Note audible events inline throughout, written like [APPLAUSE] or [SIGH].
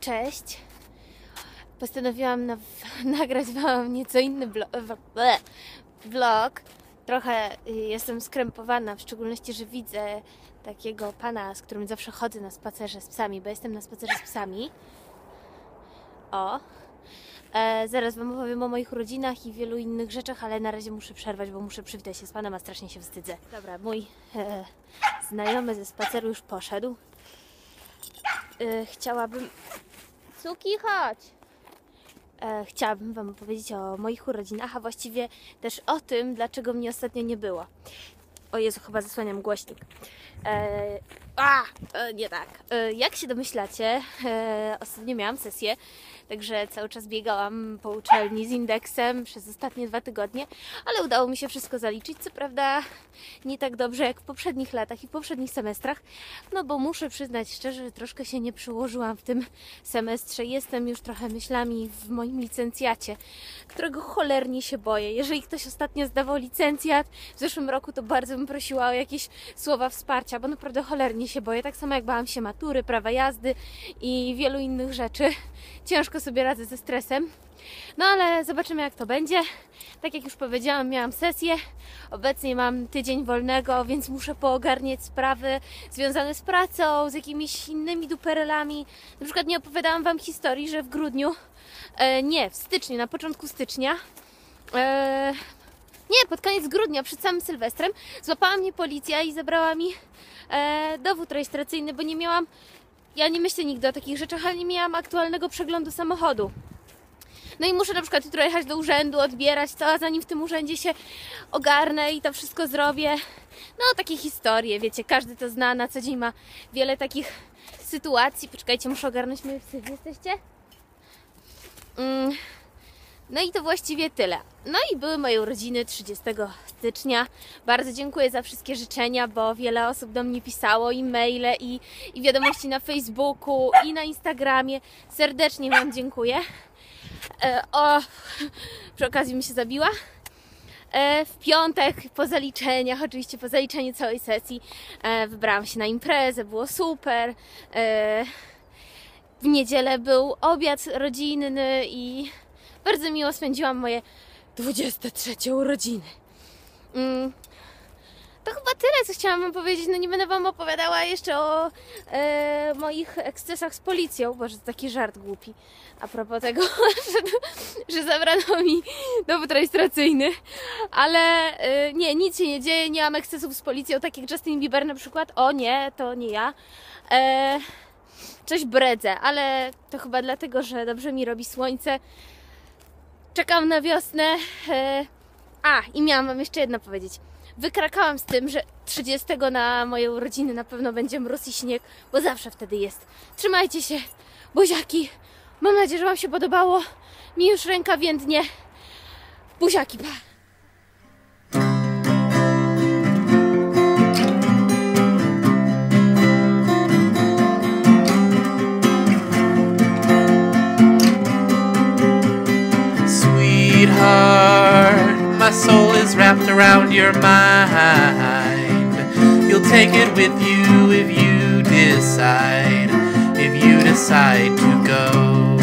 Cześć. Postanowiłam na, [LAUGHS] nagrać Wam nieco inny vlog. Trochę y, jestem skrępowana, w szczególności, że widzę takiego pana, z którym zawsze chodzę na spacerze z psami, bo jestem na spacerze z psami. O. E, zaraz Wam opowiem o moich rodzinach i wielu innych rzeczach, ale na razie muszę przerwać, bo muszę przywitać się z Panem, a strasznie się wstydzę. Dobra, mój e, znajomy ze spaceru już poszedł. E, chciałabym... Cuki, chodź! E, chciałabym Wam opowiedzieć o moich urodzinach, a właściwie też o tym, dlaczego mnie ostatnio nie było. O Jezu, chyba zasłaniam głośnik. E, a, e, nie tak. E, jak się domyślacie, ostatnio miałam sesję, także cały czas biegałam po uczelni z indeksem przez ostatnie dwa tygodnie, ale udało mi się wszystko zaliczyć. Co prawda nie tak dobrze jak w poprzednich latach i w poprzednich semestrach, no bo muszę przyznać szczerze, że troszkę się nie przyłożyłam w tym semestrze. Jestem już trochę myślami w moim licencjacie, którego cholernie się boję. Jeżeli ktoś ostatnio zdawał licencjat w zeszłym roku, to bardzo bym prosiła o jakieś słowa wsparcia, bo naprawdę cholernie się boję. Tak samo jak bałam się matury, prawa jazdy i wielu innych rzeczy. [LAUGHS] Ciężko sobie radzę ze stresem. No ale zobaczymy jak to będzie. Tak jak już powiedziałam, miałam sesję. Obecnie mam tydzień wolnego, więc muszę poogarniać sprawy związane z pracą, z jakimiś innymi duperelami. Na przykład nie opowiadałam Wam historii, że w grudniu, e, nie, w styczniu, na początku stycznia, e, nie, pod koniec grudnia, przed samym Sylwestrem, złapała mnie policja i zabrała mi e, dowód rejestracyjny, bo nie miałam, ja nie myślę nigdy o takich rzeczach, ale nie miałam aktualnego przeglądu samochodu. No i muszę na przykład jutro jechać do urzędu, odbierać to, a zanim w tym urzędzie się ogarnę i to wszystko zrobię. No, takie historie, wiecie, każdy to zna, na co dzień ma wiele takich sytuacji. Poczekajcie, muszę ogarnąć moje psy. Jesteście? No i to właściwie tyle. No i były moje urodziny 30 stycznia. Bardzo dziękuję za wszystkie życzenia, bo wiele osób do mnie pisało i maile, i, i wiadomości na Facebooku, i na Instagramie. Serdecznie Wam dziękuję. E, o, przy okazji mi się zabiła. E, w piątek, po zaliczeniach, oczywiście po zaliczeniu całej sesji, e, wybrałam się na imprezę, było super. E, w niedzielę był obiad rodzinny i bardzo miło spędziłam moje 23 urodziny. Mm. To chyba tyle, co chciałam Wam powiedzieć. No nie będę Wam opowiadała jeszcze o e, moich ekscesach z policją, bo że to taki żart głupi. A propos tego, [LAUGHS] że, że zabrano mi dowód rejestracyjny. Ale e, nie, nic się nie dzieje, nie mam ekscesów z policją, tak jak Justin Bieber na przykład. O nie, to nie ja. E, coś bredzę, ale to chyba dlatego, że dobrze mi robi słońce. Czekam na wiosnę. E, a, i miałam Wam jeszcze jedno powiedzieć. Wykrakałam z tym, że 30 na moje urodziny na pewno będzie mróz i śnieg, bo zawsze wtedy jest. Trzymajcie się, buziaki. Mam nadzieję, że Wam się podobało. Mi już ręka więdnie. Buziaki, pa! Around your mind. You'll take it with you if you decide, if you decide to go.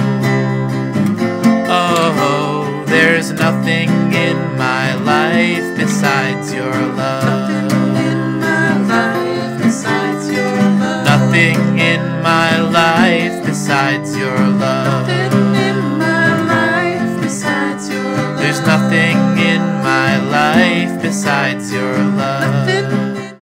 Oh, there's nothing in my life besides your love. Nothing in my life besides your love.